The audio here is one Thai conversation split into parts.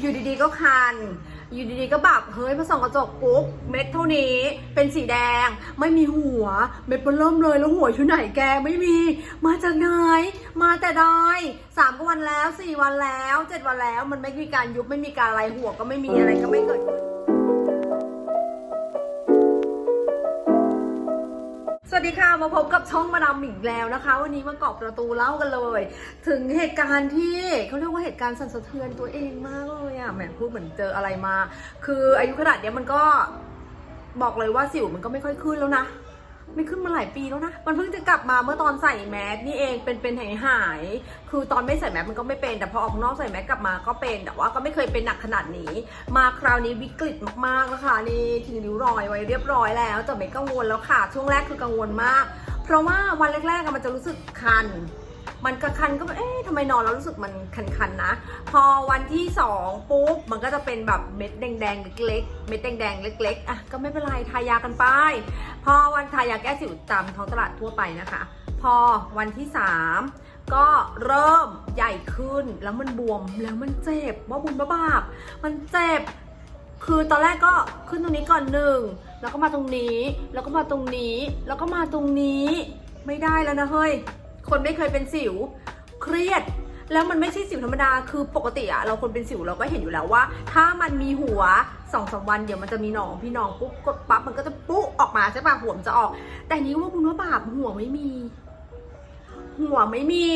อยู่ดีๆก็คัน อยู่ดีๆก็แบบเฮ้ยพอส่องกระจกปุ๊บเม็ดเท่านี้เป็นสีแดง ไม่มีหัว เม็ดเปเริ่มเลยแล้วหัวอยู่ไหนแกไม่มี มาจากไหนมาแต่ใดสามก็วันแล้วสี่วันแล้วเจ็ดวันแล้ว มันไม่มีการยุบไม่มีการอะไรหัวก็ไม่มีอะไรก็ไม่เกิดขึ้น ดีค่ะมาพบกับช่องมาดามอีกแล้วนะคะ วันนี้มาเกาะประตูเล่ากันเลย ถึงเหตุการณ์ที่เขาเรียกว่าเหตุการณ์สั่นสะเทือนตัวเองมากเลยอะแหมพูดเหมือนเจออะไรมา คืออายุขนาดเนี้ยมันก็บอกเลยว่าสิวมันก็ไม่ค่อยขึ้นแล้วนะ ไม่ขึ้นมาหลายปีแล้วนะ มันเพิ่งจะกลับมาเมื่อตอนใส่แมสนี่เองเป็นเป็นหายหายๆคือตอนไม่ใส่แมสมันก็ไม่เป็น แต่พอออกนอกใส่แมสกลับมาก็เป็น แต่ว่าก็ไม่เคยเป็นหนักขนาดนี้ มาคราวนี้วิกฤตมากๆแล้วค่ะนี่ทิ้งริ้วรอยไว้เรียบร้อยแล้วแต่ไม่กังวลแล้วค่ะ ช่วงแรกคือกังวลมาก เพราะว่าวันแรกๆมันจะรู้สึกคัน มันคันก็แบบเอ๊ะทำไมนอนแล้วรู้สึกมันคันๆนะ พอวันที่สองปุ๊บมันก็จะเป็นแบบเม็ดแดงๆเล็กๆเม็ดแดงๆเล็กๆอะก็ไม่เป็นไรทายากันไป พอวันทายาแก้สิวตามท้องตลาดทั่วไปนะคะ พอวันที่สามก็เริ่มใหญ่ขึ้นแล้วมันบวมแล้วมันเจ็บว่าบุญบ้าบาปมันเจ็บคือตอนแรกก็ขึ้นตรงนี้ก่อนหนึ่งแล้วก็มาตรงนี้ แล้วก็มาตรงนี้ แล้วก็มาตรงนี้ไม่ได้แล้วนะเฮ้ย คนไม่เคยเป็นสิว เครียด แล้วมันไม่ใช่สิวธรรมดา คือปกติอะเราคนเป็นสิวเราก็เห็นอยู่แล้วว่า ถ้ามันมีหัวสองสามวันเดี๋ยวมันจะมีหนองพี่หนองปุ๊บกดปั๊บมันก็จะปุ๊ออกมาใช่ปะหัวมันจะออก แต่นี้ว่าคุณว่าบาปหัวไม่มี หัวไม่มี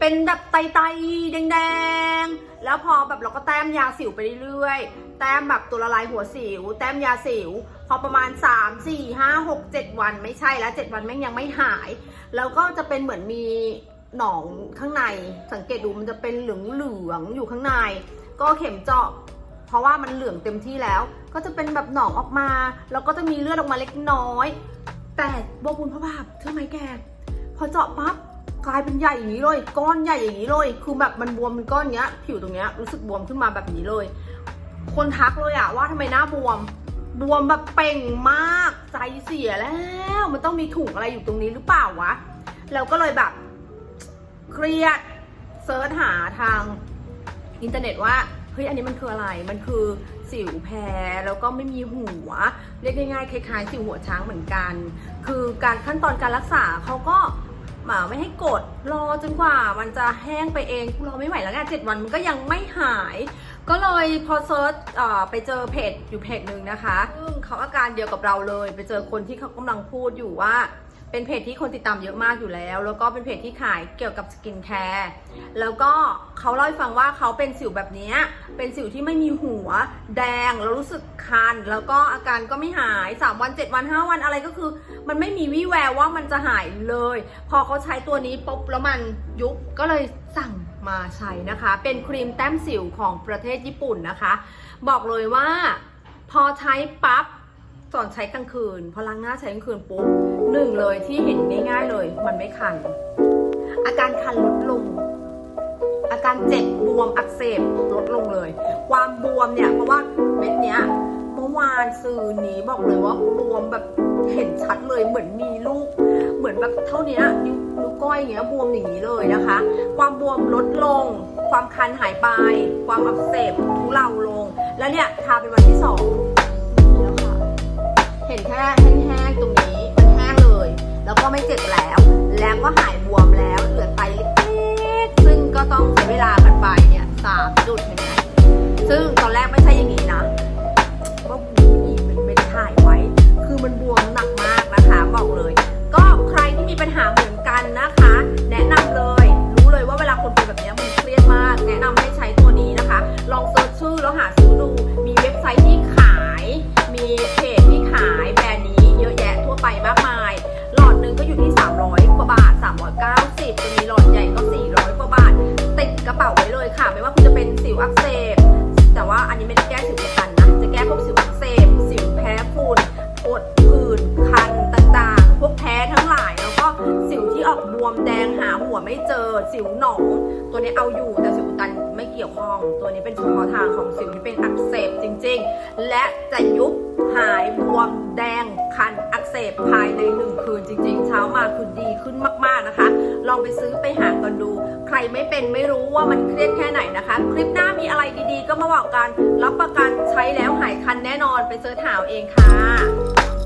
เป็นแบบไตๆแดงๆ แล้วพอแบบเราก็แต้มยาสิวไปเรื่อยๆ แต้มแบบตัวละลายหัวสิว แต้มยาสิว พอประมาณ 3 4 5 6 7 วันไม่ใช่แล้ว 7 วันแม่งยังไม่หาย แล้วก็จะเป็นเหมือนมีหนองข้างใน สังเกตดูมันจะเป็นเหลืองๆ อยู่ข้างใน ก็เข็มเจาะเพราะว่ามันเหลืองเต็มที่แล้ว ก็จะเป็นแบบหนองออกมา แล้วก็จะมีเลือดออกมาเล็กน้อย แต่บวบุญพระบาปเชื่อไหมแก พอเจาะปั๊บ กลายเป็นใหญ่อย่างนี้เลย ก้อนใหญ่อย่างนี้เลย คือแบบมันบวมเป็นก้อนเนี้ย ผิวตรงเนี้ยรู้สึกบวมขึ้นมาแบบนี้เลย คนทักเลยอะว่าทำไมหน้าบวม บวมแบบเป่งมากใจเสียแล้ว มันต้องมีถุงอะไรอยู่ตรงนี้หรือเปล่าวะ แล้วก็เลยแบบเครียดเซิร์ชหาทางอินเทอร์เน็ตว่าเฮ้ยอันนี้มันคืออะไร มันคือสิวแพ้แล้วก็ไม่มีหัว เรียกง่ายๆคล้ายๆสิวหัวช้างเหมือนกัน คือการขั้นตอนการรักษาเขาก็ หมาไม่ให้กด รอจนกว่ามันจะแห้งไปเองกูรอไม่ไหวแล้วไงเจ็ดวันมันก็ยังไม่หาย ก็เลยพอเซิร์ชไปเจอเพจอยู่เพจหนึ่งนะคะซึ่งเขาอาการเดียวกับเราเลย ไปเจอคนที่เขากำลังพูดอยู่ว่า เป็นเพจที่คนติดตามเยอะมากอยู่แล้ว แล้วก็เป็นเพจที่ขายเกี่ยวกับสกินแคร์แล้วก็เขาเล่าให้ฟังว่าเขาเป็นสิวแบบเนี้ยเป็นสิวที่ไม่มีหัว แดงแล้วรู้สึกคัน แล้วก็อาการก็ไม่หาย 3 วัน 7 วัน 5 วันอะไรก็คือ มันไม่มีวี่แววว่ามันจะหายเลย พอเขาใช้ตัวนี้ปุ๊บแล้วมันยุบก็เลยสั่งมาใช้นะคะ เป็นครีมแต้มสิวของประเทศญี่ปุ่นนะคะ บอกเลยว่า พอใช้ปั๊บ สอนใช้กลางคืน พอล้างหน้าใช้กลางคืนปุ๊บหนึ่งเลยที่เห็นง่ายๆเลย มันไม่คัน อาการคันลดลง อาการเจ็บบวมอักเสบลดลงเลย ความบวมเนี่ยเพราะว่าเม็ดเนี้ยเมื่อวานสื่อนี้บอกเลยว่าบวมแบบเห็นชัดเลยเหมือนมีลูก เหมือนแบบเท่านี้นิ้วนิ้วก้อยอย่างเงี้ยบวมอย่างนี้เลยนะคะ ความบวมลดลง ความคันหายไป ความอักเสบทุเลาลง แล้วเนี่ยทาเป็นวันที่สอง ไม่เจ็บแล้ว แล้วก็หายบวมแล้วเหลือไตเล็กๆซึ่งก็ต้องใช้เวลากันไปเนี่ยสามจุดเห็นไหมซึ่งตอนแรกไม่ใช่อย่างนี้นะว่ามีมันไม่ได้ถ่ายไว้ คือมันบวมหนักมากนะคะ บอกเลย ก็ใครที่มีปัญหาเหมือนกันนะคะ เลยค่ะ ไม่ว่าคุณจะเป็นสิวอักเสบ แต่ว่าอันนี้ไม่ได้แก้สิวอุดตันนะ จะแก้พวกสิวอักเสบ สิวแพ้ฝุ่นปวดผื่นคันต่างๆ พวกแพ้ทั้งหลายแล้วก็สิวที่ออกบวมแดงหาหัวไม่เจอ สิวหนอง ตัวนี้เอาอยู่แต่สิวอุดตันไม่เกี่ยวข้อง ตัวนี้เป็นเฉพาะทางของสิวที่เป็นอักเสบจริง ๆ และจะยุบ หายบวมแดงคันอักเสบภายในหนึ่งคืนจริง ๆ เช้ามาคือดีขึ้นมากๆนะคะ ลองไปซื้อไปหากันดู ใครไม่เป็นไม่รู้ว่ามันเครียดแค่ไหนนะคะ คลิปหน้ามีอะไรดีๆ ก็มาบอกกัน รับประกันใช้แล้วหายคันแน่นอนไปเสิร์ชหาเอาเองค่ะ